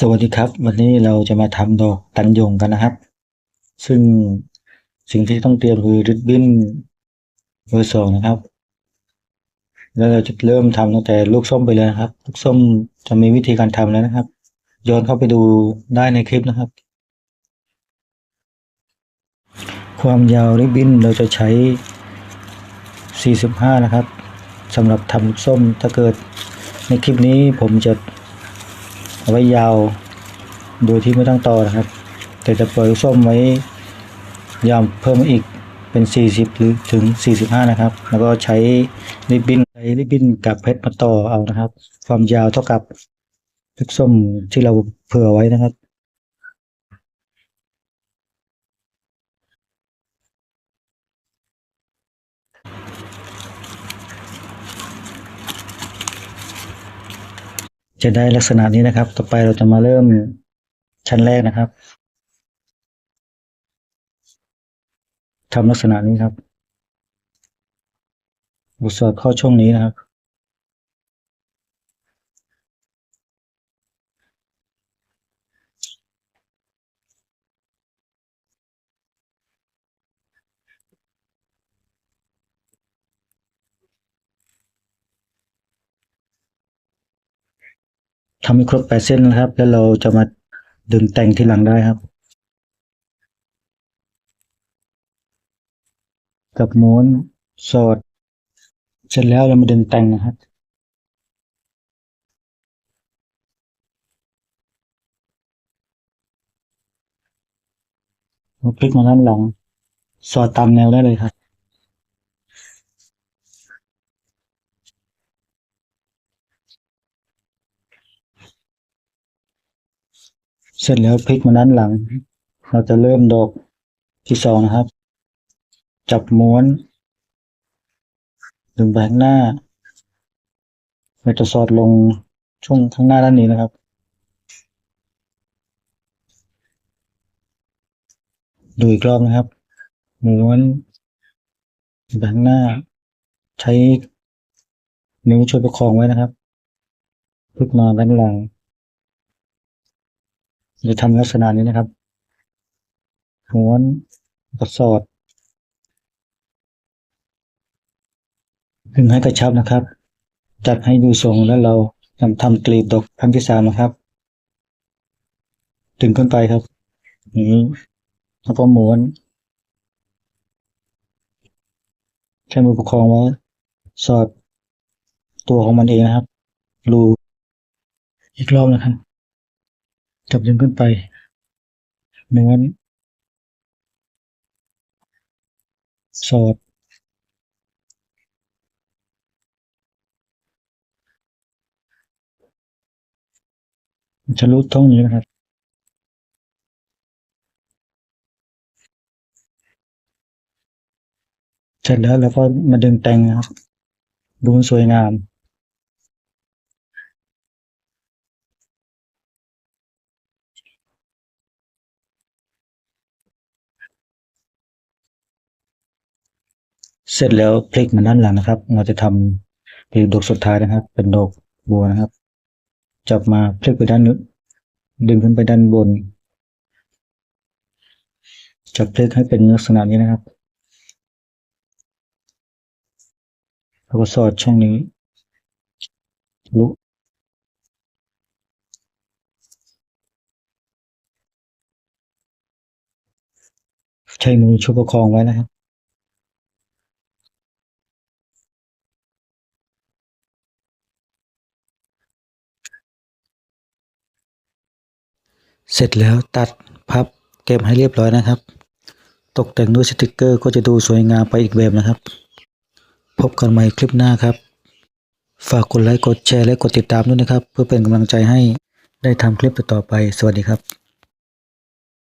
สวัสดีครับ วันนี้เราจะมาทำดอกตันยงกันนะครับ ซึ่งสิ่งที่ต้องเตรียมคือริบบิ้นเบอร์สองนะครับ แล้วเราจะเริ่มทำตั้งแต่ลูกส้มไปเลยนะครับ ลูกส้มจะมีวิธีการทำแล้วนะครับ ย้อนเข้าไปดูได้ในคลิปนะครับ ความยาวริบบิ้นเราจะใช้ 45 นะครับสำหรับทำลูกส้มถ้าเกิดในคลิปนี้ผมจะ เอาไว้ยาวโดยที่ไม่ต้องต่อนะครับ แต่จะปล่อยส้มไว้ยาวเพิ่มมาอีกเป็น 40 หรือถึง 45 นะครับ แล้วก็ใช้ริบบิ้นใช้ริบบิ้นกับเพชรมาต่อเอานะครับ ความยาวเท่ากับลูกส้มที่เราเผื่อไว้นะครับ จะได้ลักษณะนี้นะครับ ต่อไปเราจะมาเริ่มชั้นแรกนะครับทำลักษณะนี้ครับบุษอดเข้าช่วงนี้นะครับ ทำให้ครบแปดเส้นนะครับ แล้วเราจะมาดึงแต่งที่หลังได้ครับ กับม้วนสอด เสร็จแล้วเรามาดึงแต่งนะครับเราพลิกมาด้านหลัง สอดตามแนวได้เลยครับ เสร็จแล้วพลิกมาด้านหลัง เราจะเริ่มดอกที่สองนะครับ จับม้วน ดึงไปข้างหน้าเราจะสอดลงช่วงข้างหน้าด้านนี้นะครับ ดูอีกรอบนะครับ ม้วนไปข้างหน้า ใช้นิ้วช่วยประคองไว้นะครับพลิกมาด้านหลัง จะทำลักษณะนี้นะครับม้วนกระสอดดึงให้กระชับนะครับ จัดให้ดูทรงแล้วเราทำทำกลีบดอกครั้งที่สามนะครับ ดึงขึ้นไปครับอย่างนี้แล้วก็ม้วนใช้มือประคองไว้สอดตัวของมันเองนะครับรูอีกรอบนะครับ จับดึงขึ้นไปม้วนสอดจะรู้ท่องนี้นะครับ เสร็จแล้วเราก็มาดึงแต่งนะครับ ดูสวยงาม เสร็จแล้วพลิกมาด้านหลังนะครับ เราจะทำเป็นดอกสุดท้ายนะครับ เป็นดอกบัวนะครับ จับมาพลิกไปด้านนู้ดึงขึ้นไปด้านบน จับพลิกให้เป็นลักษณะนี้นะครับแล้วก็สอดช่องนี้ลุใช้มือช่วยประคองไว้นะครับ เสร็จแล้วตัดพับเก็บให้เรียบร้อยนะครับ ตกแต่งด้วยสติกเกอร์ก็จะดูสวยงามไปอีกแบบนะครับ พบกันใหม่คลิปหน้าครับ ฝากกดไลค์กดแชร์และกดติดตามด้วยนะครับ เพื่อเป็นกำลังใจให้ได้ทำคลิปต่อไป สวัสดีครับ